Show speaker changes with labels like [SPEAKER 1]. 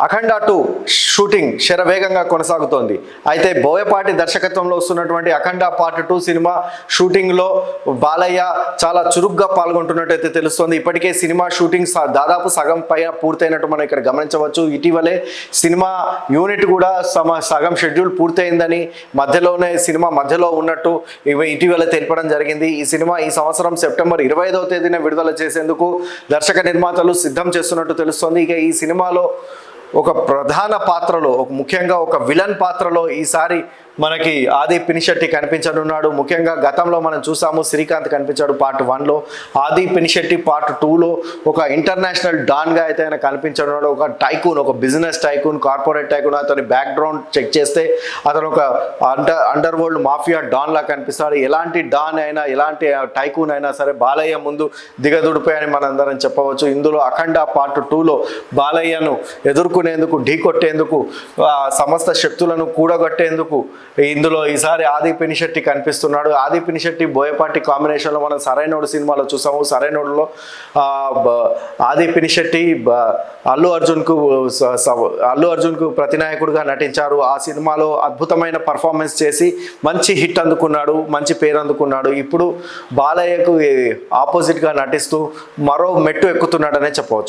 [SPEAKER 1] అఖండ two shooting శరవేగంగా కొనసాగుతోంది. అయితే బోయపాటి దర్శకత్వంలో వస్తున్నటువంటి అఖండ పార్ట్ టూ సినిమా షూటింగ్లో బాలయ్య చాలా చురుగ్గా పాల్గొంటున్నట్టయితే తెలుస్తోంది. ఇప్పటికే సినిమా షూటింగ్ స- దాదాపు సగం పైన పూర్తయినట్టు మనం ఇక్కడ గమనించవచ్చు. ఇటీవలే సినిమా యూనిట్ కూడా సమ సగం షెడ్యూల్ పూర్తయిందని మధ్యలోనే సినిమా మధ్యలో ఉన్నట్టు ఇటీవల తెలపడం జరిగింది. ఈ సినిమా ఈ సంవత్సరం సెప్టెంబర్ ఇరవై ఐదవ తేదీన విడుదల చేసేందుకు దర్శక నిర్మాతలు సిద్ధం చేస్తున్నట్టు తెలుస్తోంది. ఇక ఈ సినిమాలో ఒక ప్రధాన పాత్రలో ముఖ్యంగా ఒక విలన్ పాత్రలో ఈసారి మనకి ఆది పినిశెట్టి కనిపించనున్నాడు. ముఖ్యంగా గతంలో మనం చూసాము శ్రీకాంత్ కనిపించాడు పార్ట్ వన్లో. ఆది పినిశెట్టి పార్ట్ టూలో ఒక ఇంటర్నేషనల్ డాన్గా అయితే ఆయన కనిపించనున్నాడు. ఒక టైకూన్ ఒక బిజినెస్ టైకూన్ కార్పొరేట్ టైకూన్ అతని బ్యాక్గ్రౌండ్ చెక్ చేస్తే అతను ఒక under under world mafia don లా కనిపిస్తాడు. ఎలాంటి డాన్ అయినా ఎలాంటి టైకూన్ అయినా సరే బాలయ్య ముందు దిగదుడిపోయాయని మనందరం చెప్పవచ్చు. ఇందులో అఖండ పార్ట్ టూలో బాలయ్యను ఎదుర్కొనేందుకు ఢీకొట్టేందుకు సమస్త శక్తులను కూడగొట్టేందుకు ఇందులో ఈసారి ఆది పినిశెట్టి కనిపిస్తున్నాడు. ఆది పినిశెట్టి బోయపాటి కాంబినేషన్లో మనం సరైనోడు సినిమాలో చూసాము. సరైనోడులో ఆ, బ- ఆది పినిశెట్టి అల్లు అర్జున్కు స- అల్లు అర్జున్కు ప్రతినాయకుడిగా నటించారు. ఆ సినిమాలో అద్భుతమైన పర్ఫార్మెన్స్ చేసి మంచి హిట్ అందుకున్నాడు మంచి పేరు అందుకున్నాడు. ఇప్పుడు బాలయ్యకు ఆపోజిట్గా నటిస్తూ మరో మెట్టు ఎక్కుతున్నాడనే చెప్పవచ్చు.